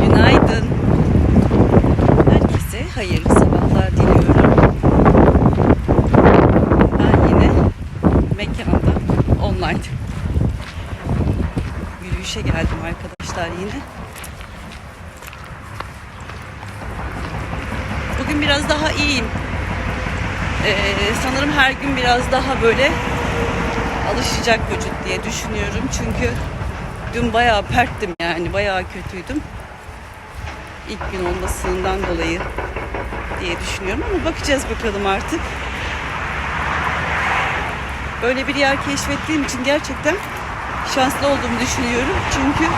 Günaydın. Herkese hayırlı sabahlar diliyorum. Ben yine mekanda online yürüyüşe geldim arkadaşlar yine. Bugün biraz daha iyiyim. Ee, sanırım her gün biraz daha böyle alışacak vücut diye düşünüyorum. Çünkü dün bayağı perttim yani bayağı kötüydüm. İlk gün olmasından dolayı diye düşünüyorum ama bakacağız bakalım artık. Böyle bir yer keşfettiğim için gerçekten şanslı olduğumu düşünüyorum. Çünkü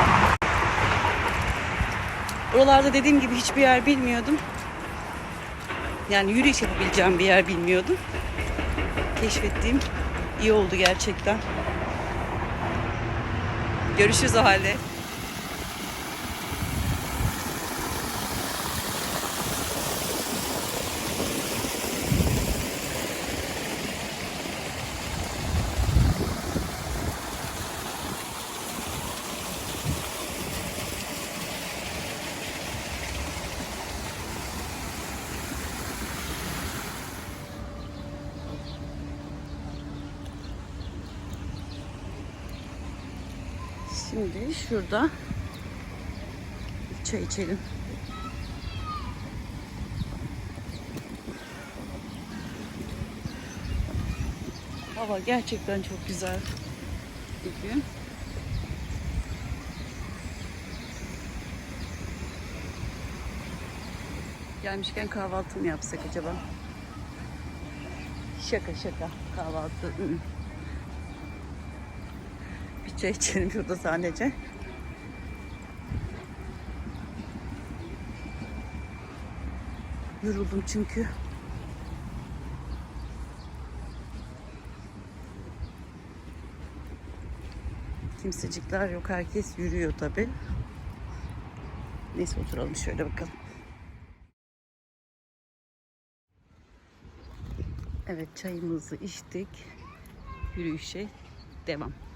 oralarda dediğim gibi hiçbir yer bilmiyordum. Yani yürüyüş yapabileceğim bir yer bilmiyordum. Keşfettiğim iyi oldu gerçekten. Görüşürüz o halde. Şimdi şurada çay içelim. Hava gerçekten çok güzel bir gün. Gelmişken kahvaltı mı yapsak acaba? Şaka şaka kahvaltı. Çay içelim şurada sadece. Yoruldum çünkü. Kimsecikler yok. Herkes yürüyor tabi. Neyse oturalım şöyle bakalım. Evet çayımızı içtik. Yürüyüşe devam.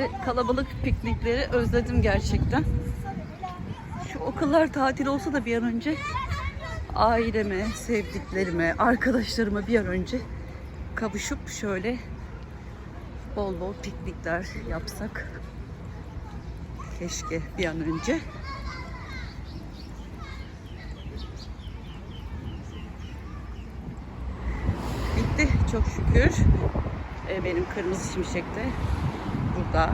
Şöyle kalabalık piknikleri özledim gerçekten. Şu okullar tatil olsa da bir an önce aileme, sevdiklerime, arkadaşlarıma bir an önce kavuşup şöyle bol bol piknikler yapsak. Keşke bir an önce. Bitti çok şükür. Ee, benim kırmızı şimşek de burada.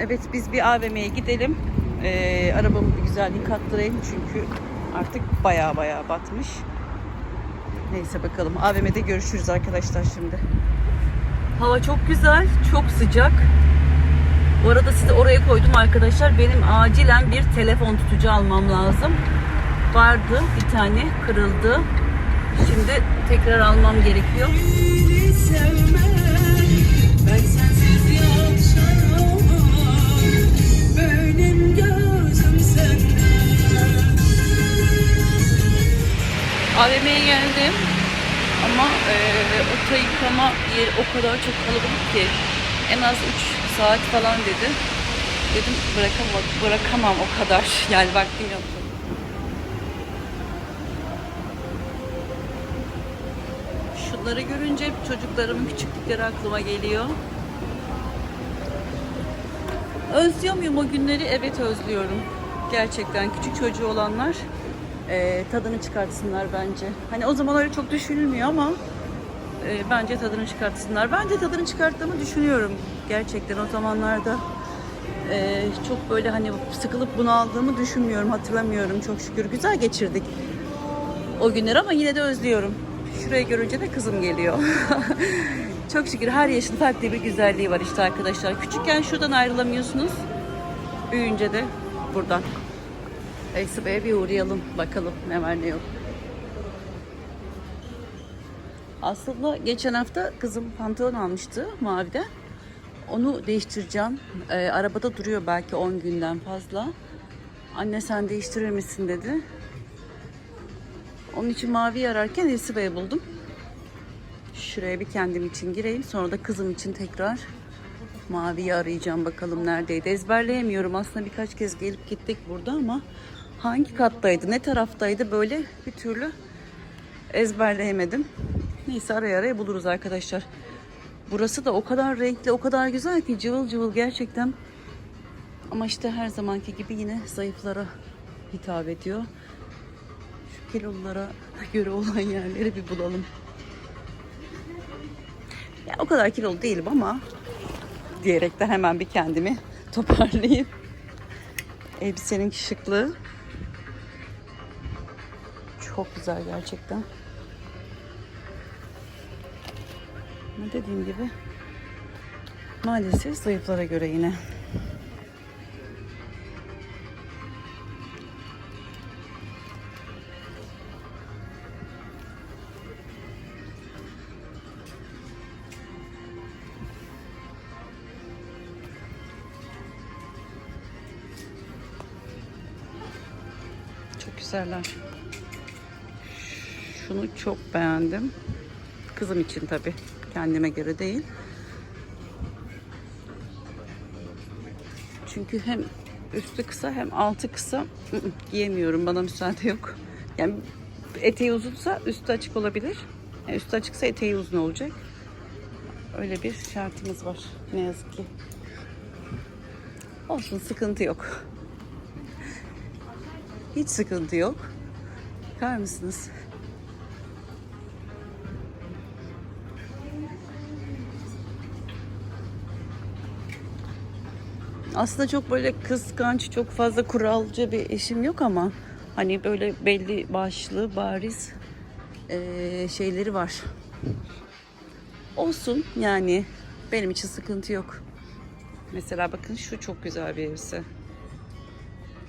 Evet biz bir AVM'ye gidelim. Ee, arabamı bir güzel yıkattırayım çünkü artık baya baya batmış. Neyse bakalım AVM'de görüşürüz arkadaşlar şimdi. Hava çok güzel, çok sıcak. Bu arada size oraya koydum arkadaşlar. Benim acilen bir telefon tutucu almam lazım. Vardı bir tane kırıldı. Şimdi tekrar almam gerekiyor. Beni sevme, AVM'ye geldim ama e, oto yıkama yeri o kadar çok kalabalık ki en az 3 saat falan dedi. Dedim bırakamam, bırakamam o kadar yani vaktim yok. Şunları görünce çocuklarımın küçüklükleri aklıma geliyor. Özlüyor muyum o günleri? Evet özlüyorum. Gerçekten küçük çocuğu olanlar e, tadını çıkartsınlar bence. Hani o zaman öyle çok düşünülmüyor ama e, bence tadını çıkartsınlar. Ben de tadını çıkarttığımı düşünüyorum gerçekten o zamanlarda. e, çok böyle hani sıkılıp bunaldığımı düşünmüyorum, hatırlamıyorum çok şükür. Güzel geçirdik o günleri ama yine de özlüyorum. Şurayı görünce de kızım geliyor. çok şükür her yaşın farklı bir güzelliği var işte arkadaşlar. Küçükken şuradan ayrılamıyorsunuz. Büyüyünce de buradan. Neyse Bey'e bir uğrayalım bakalım ne var ne yok. Aslında geçen hafta kızım pantolon almıştı mavide. Onu değiştireceğim. Ee, arabada duruyor belki 10 günden fazla. Anne sen değiştirir misin dedi. Onun için mavi ararken Elsibe'yi buldum. Şuraya bir kendim için gireyim. Sonra da kızım için tekrar maviyi arayacağım. Bakalım neredeydi. Ezberleyemiyorum. Aslında birkaç kez gelip gittik burada ama hangi kattaydı, ne taraftaydı böyle bir türlü ezberleyemedim. Neyse araya araya buluruz arkadaşlar. Burası da o kadar renkli, o kadar güzel ki cıvıl cıvıl gerçekten. Ama işte her zamanki gibi yine zayıflara hitap ediyor. Şu kilolulara göre olan yerleri bir bulalım. Ya o kadar kilolu değilim ama diyerek de hemen bir kendimi toparlayayım. Elbisenin şıklığı çok güzel gerçekten. Ama dediğim gibi maalesef zayıflara göre yine. Çok güzeller. Şunu çok beğendim. Kızım için tabii. Kendime göre değil. Çünkü hem üstü kısa hem altı kısa giyemiyorum. Bana müsaade yok. Yani eteği uzunsa üstü açık olabilir. Yani üstü açıksa eteği uzun olacak. Öyle bir şartımız var. Ne yazık ki. Olsun sıkıntı yok. Hiç sıkıntı yok. Bakar mısınız? Aslında çok böyle kıskanç, çok fazla kuralcı bir eşim yok ama hani böyle belli başlı, bariz eee, şeyleri var. Olsun yani benim için sıkıntı yok. Mesela bakın şu çok güzel bir elbise.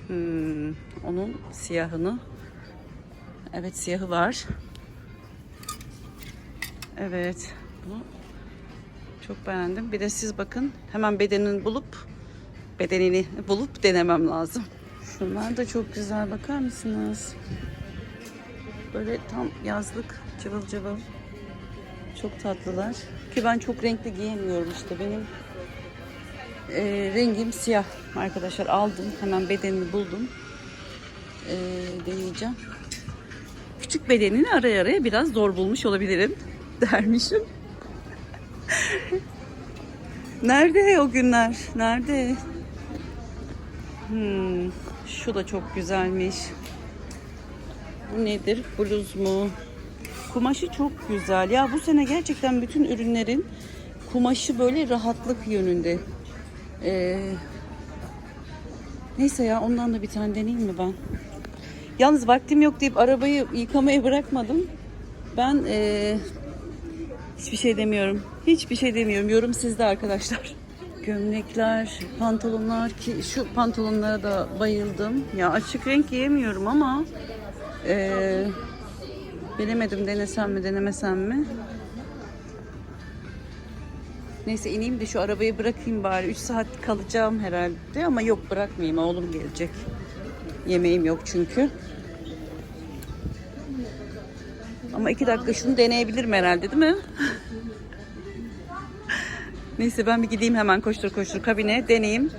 Hmm, onun siyahını. Evet siyahı var. Evet. Bunu çok beğendim. Bir de siz bakın hemen bedenini bulup bedenini bulup denemem lazım. Şunlar da çok güzel. Bakar mısınız? Böyle tam yazlık cıvıl cıvıl. Çok tatlılar. Ki ben çok renkli giyemiyorum işte. Benim e, rengim siyah arkadaşlar. Aldım. Hemen bedenini buldum. E, deneyeceğim. Küçük bedenini araya araya biraz zor bulmuş olabilirim dermişim. Nerede o günler? Nerede? Hmm, şu da çok güzelmiş. Bu nedir? Bluz mu? Kumaşı çok güzel. Ya bu sene gerçekten bütün ürünlerin kumaşı böyle rahatlık yönünde. Ee, neyse ya ondan da bir tane deneyeyim mi ben? Yalnız vaktim yok deyip arabayı yıkamaya bırakmadım. Ben ee, hiçbir şey demiyorum. Hiçbir şey demiyorum. Yorum sizde arkadaşlar. Gömlekler, pantolonlar ki şu pantolonlara da bayıldım. Ya açık renk giyemiyorum ama ee, bilemedim denesem mi denemesem mi. Neyse ineyim de şu arabayı bırakayım bari. 3 saat kalacağım herhalde ama yok bırakmayayım. Oğlum gelecek. Yemeğim yok çünkü. Ama iki dakika şunu deneyebilirim herhalde değil mi? Neyse ben bir gideyim hemen koştur koştur kabine deneyeyim.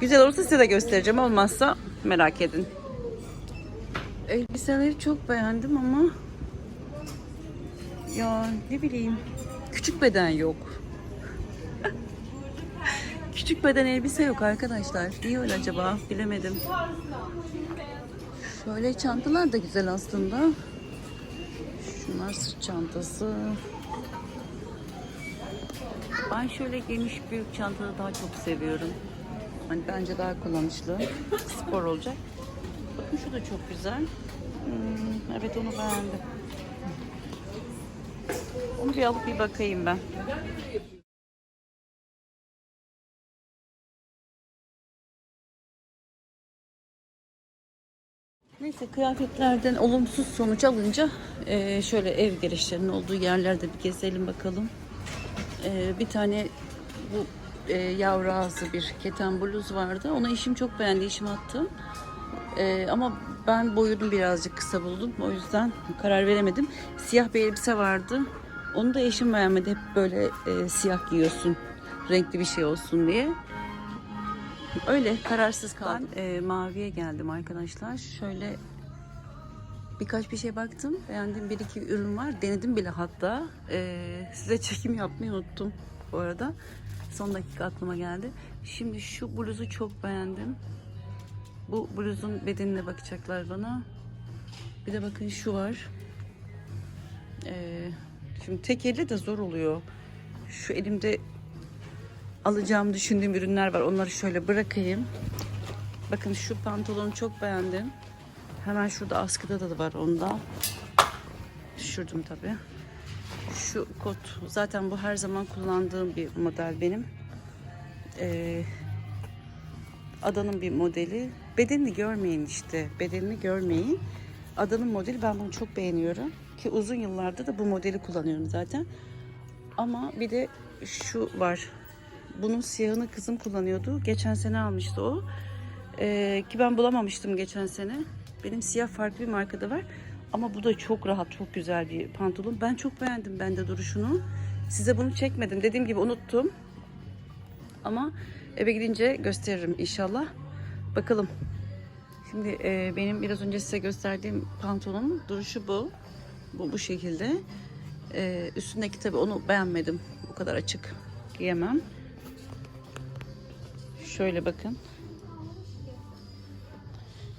Güzel olursa size de göstereceğim. Olmazsa merak edin. Elbiseleri çok beğendim ama ya ne bileyim küçük beden yok. küçük beden elbise yok arkadaşlar. Niye öyle acaba? Bilemedim. Şöyle çantalar da güzel aslında. Şunlar sırt çantası. Ben şöyle geniş büyük çantada daha çok seviyorum. Hani bence daha kullanışlı. Spor olacak. Bakın şu da çok güzel. Hmm, evet onu beğendim. Onu bir alıp bir bakayım ben. Neyse kıyafetlerden olumsuz sonuç alınca şöyle ev girişlerinin olduğu yerlerde bir gezelim bakalım. Eee, bir tane bu eee yavru ağzı bir keten bluz vardı. Onu eşim çok beğendi. Eşim attı. Eee, ama ben boyunu birazcık kısa buldum. O yüzden karar veremedim. Siyah bir elbise vardı. Onu da eşim beğenmedi. Hep böyle eee, siyah giyiyorsun. Renkli bir şey olsun diye. Öyle kararsız kaldım. Ben eee, maviye geldim arkadaşlar. Şöyle birkaç bir şey baktım. Beğendiğim bir iki ürün var. Denedim bile hatta. Eee, size çekim yapmayı unuttum bu arada. Son dakika aklıma geldi. Şimdi şu bluzu çok beğendim. Bu bluzun bedenine bakacaklar bana. Bir de bakın şu var. Ee, şimdi tek elle de zor oluyor. Şu elimde alacağımı düşündüğüm ürünler var. Onları şöyle bırakayım. Bakın şu pantolonu çok beğendim. Hemen şurada askıda da var onda. Düşürdüm tabii. Şu kot zaten bu her zaman kullandığım bir model benim. Ee, Adanın bir modeli. Bedenini görmeyin işte. Bedenini görmeyin. Adanın modeli ben bunu çok beğeniyorum. Ki uzun yıllarda da bu modeli kullanıyorum zaten. Ama bir de şu var. Bunun siyahını kızım kullanıyordu. Geçen sene almıştı o. Ee, ki ben bulamamıştım geçen sene. Benim siyah farklı bir markada var. Ama bu da çok rahat, çok güzel bir pantolon. Ben çok beğendim ben de duruşunu. Size bunu çekmedim. Dediğim gibi unuttum. Ama eve gidince gösteririm inşallah. Bakalım. Şimdi e, benim biraz önce size gösterdiğim pantolonun duruşu bu. Bu bu şekilde. E, üstündeki tabii onu beğenmedim. Bu kadar açık giyemem. Şöyle bakın.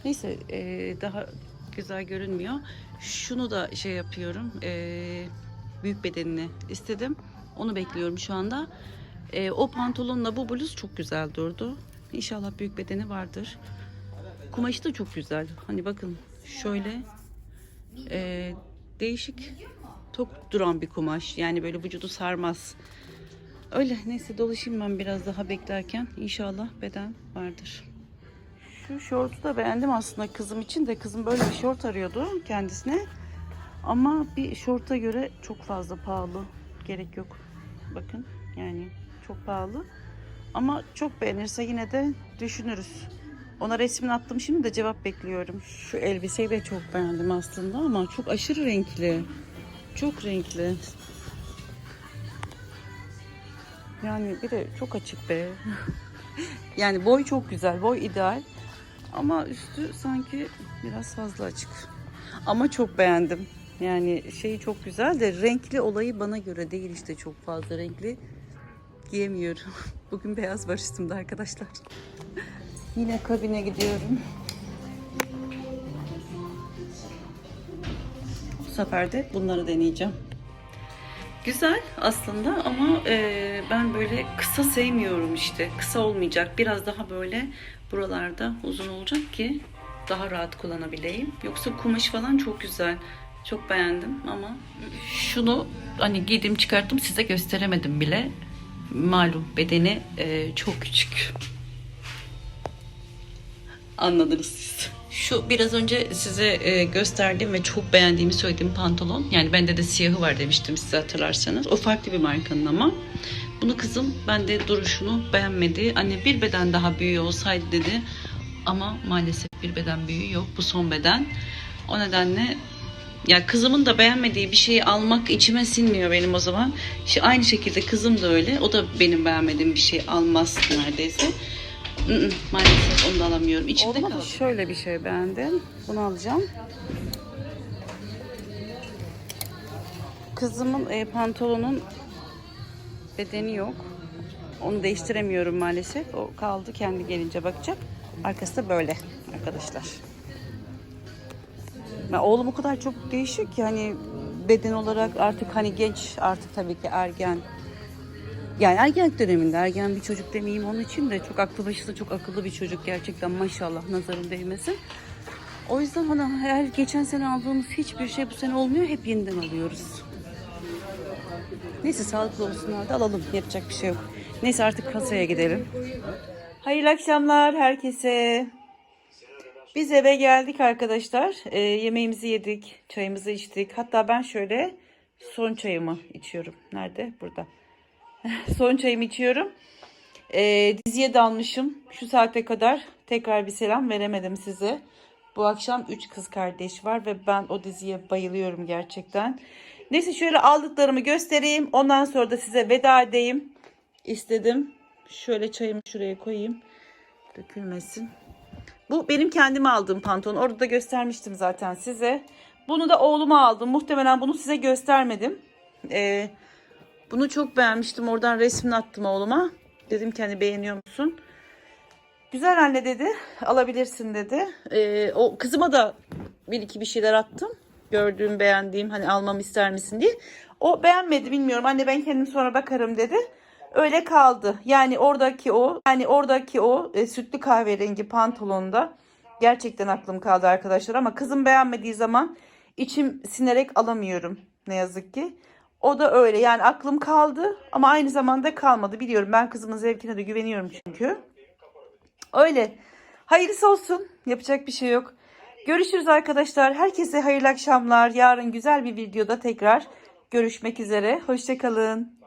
Neyse e, daha güzel görünmüyor. Şunu da şey yapıyorum. e, büyük bedenini istedim. Onu bekliyorum şu anda. E, o pantolonla bu bluz çok güzel durdu. İnşallah büyük bedeni vardır. Kumaşı da çok güzel. Hani bakın şöyle e, değişik tok duran bir kumaş. Yani böyle vücudu sarmaz. Öyle neyse dolaşayım ben biraz daha beklerken. İnşallah beden vardır. Şu şortu da beğendim aslında kızım için de. Kızım böyle bir şort arıyordu kendisine. Ama bir şorta göre çok fazla pahalı. Gerek yok. Bakın yani çok pahalı. Ama çok beğenirse yine de düşünürüz. Ona resmini attım şimdi de cevap bekliyorum. Şu elbiseyi de çok beğendim aslında ama çok aşırı renkli. Çok renkli. Yani bir de çok açık be. yani boy çok güzel, boy ideal. Ama üstü sanki biraz fazla açık. Ama çok beğendim. Yani şeyi çok güzel de renkli olayı bana göre değil işte çok fazla renkli giyemiyorum. Bugün beyaz var üstümde arkadaşlar. Yine kabine gidiyorum. Bu sefer de bunları deneyeceğim. Güzel aslında ama e, ben böyle kısa sevmiyorum işte. Kısa olmayacak. Biraz daha böyle buralarda uzun olacak ki daha rahat kullanabileyim. Yoksa kumaş falan çok güzel. Çok beğendim ama şunu hani giydim çıkarttım size gösteremedim bile. Malum bedeni e, çok küçük. Anladınız siz. Şu biraz önce size e, gösterdiğim ve çok beğendiğimi söylediğim pantolon. Yani bende de siyahı var demiştim size hatırlarsanız. O farklı bir markanın ama. Bunu kızım bende duruşunu beğenmedi. Anne bir beden daha büyüğü olsaydı dedi. Ama maalesef bir beden büyüğü yok. Bu son beden. O nedenle ya kızımın da beğenmediği bir şeyi almak içime sinmiyor benim o zaman. İşte aynı şekilde kızım da öyle. O da benim beğenmediğim bir şey almaz neredeyse. Maalesef onu da alamıyorum. İçimde kaldı. Şöyle bir şey beğendim. Bunu alacağım. Kızımın e, pantolonun bedeni yok. Onu değiştiremiyorum maalesef. O kaldı kendi gelince bakacak. Arkası da böyle arkadaşlar. Ya oğlum o kadar çok değişik ki hani beden olarak artık hani genç artık tabii ki ergen. Yani ergenlik döneminde ergen bir çocuk demeyeyim onun için de çok aklı başında çok akıllı bir çocuk gerçekten maşallah nazarın değmesin. O yüzden hani her geçen sene aldığımız hiçbir şey bu sene olmuyor hep yeniden alıyoruz. Neyse sağlıklı olsunlar da alalım yapacak bir şey yok. Neyse artık kasaya gidelim. Hayırlı akşamlar herkese. Biz eve geldik arkadaşlar. Ee, yemeğimizi yedik, çayımızı içtik. Hatta ben şöyle son çayımı içiyorum. Nerede? Burada. son çayımı içiyorum. Ee, diziye dalmışım şu saate kadar. Tekrar bir selam veremedim size. Bu akşam 3 kız kardeş var ve ben o diziye bayılıyorum gerçekten. Neyse şöyle aldıklarımı göstereyim. Ondan sonra da size veda edeyim istedim. Şöyle çayımı şuraya koyayım. Dökülmesin. Bu benim kendime aldığım pantolon. Orada da göstermiştim zaten size. Bunu da oğluma aldım. Muhtemelen bunu size göstermedim. Ee, bunu çok beğenmiştim. Oradan resmini attım oğluma. Dedim ki hani beğeniyor musun? Güzel anne dedi. Alabilirsin dedi. Ee, o kızıma da bir iki bir şeyler attım. Gördüğüm, beğendiğim hani almamı ister misin diye. O beğenmedi bilmiyorum. Anne ben kendim sonra bakarım dedi. Öyle kaldı. Yani oradaki o, yani oradaki o e, sütlü kahverengi pantolonda gerçekten aklım kaldı arkadaşlar ama kızım beğenmediği zaman içim sinerek alamıyorum ne yazık ki. O da öyle. Yani aklım kaldı ama aynı zamanda kalmadı. Biliyorum ben kızımın zevkine de güveniyorum çünkü. Öyle. Hayırlısı olsun. Yapacak bir şey yok. Görüşürüz arkadaşlar. Herkese hayırlı akşamlar. Yarın güzel bir videoda tekrar görüşmek üzere. Hoşçakalın.